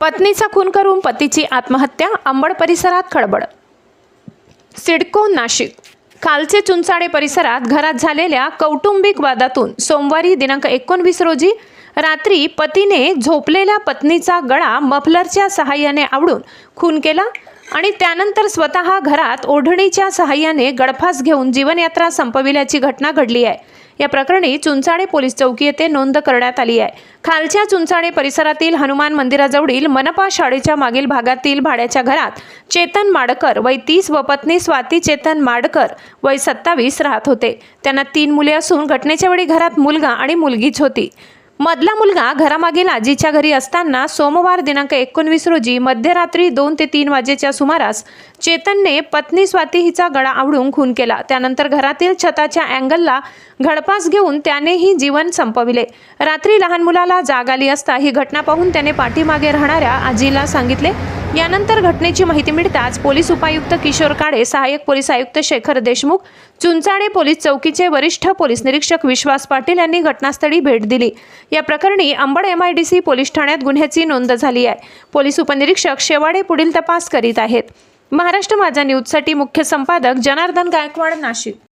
पत्नीचा खून करून पतीची आत्महत्या अंबड परिसरात खळबळ. सिडको नाशिक. कालचे चुंचाडे परिसरात घरात झालेल्या कौटुंबिक वादातून सोमवारी दिनांक एकोणवीस रोजी रात्री पतीने झोपलेल्या पत्नीचा गळा मफलरच्या सहाय्याने आवडून खून केला आणि त्यानंतर स्वतः घरात ओढणीच्या सहाय्याने गळफास घेऊन जीवनयात्रा संपविल्याची घटना घडली आहे. या प्रकरणी चुंचाडे पोलीस चौकी येथे नोंद करण्यात आली आहे. खालच्या चुंचाडे परिसरातील हनुमान मंदिराजवळील मनपा शाळेच्या मागील भागातील भाड्याच्या घरात चेतन माडकर वय तीस व पत्नी स्वाती चेतन माडकर वय सत्तावीस राहत होते. त्यांना तीन मुले असून घटनेच्या वेळी घरात मुलगा आणि मुलगीच होती. मधला मुलगा घरामागील आजीच्या घरी असताना सोमवार दिनांक एकोणवीस रोजी मध्यरात्री दोन ते तीन वाजेच्या सुमारास चेतनने पत्नी स्वाती हिचा गळा आवडून खून केला. त्यानंतर घरातील छताच्या अँगलला घडपास घेऊन त्यानेही जीवन संपविले. रात्री लहान मुलाला जाग आली असता ही घटना पाहून त्याने पाठीमागे राहणाऱ्या आजीला सांगितले यानंतर घटनेची माहिती मिळताच पोलीस उपायुक्त किशोर काळे सहाय्यक पोलीस आयुक्त शेखर देशमुख चुंचाडे पोलीस चौकीचे वरिष्ठ पोलीस निरीक्षक विश्वास पाटील यांनी घटनास्थळी भेट दिली. या प्रकरणी अंबड एमआयडीसी पोलीस ठाण्यात गुन्ह्याची नोंद झाली आहे. पोलीस उपनिरीक्षक शेवाडे पुढील तपास करीत आहेत. महाराष्ट्र माझा न्यूजसाठी मुख्य संपादक जनार्दन गायकवाड नाशिक.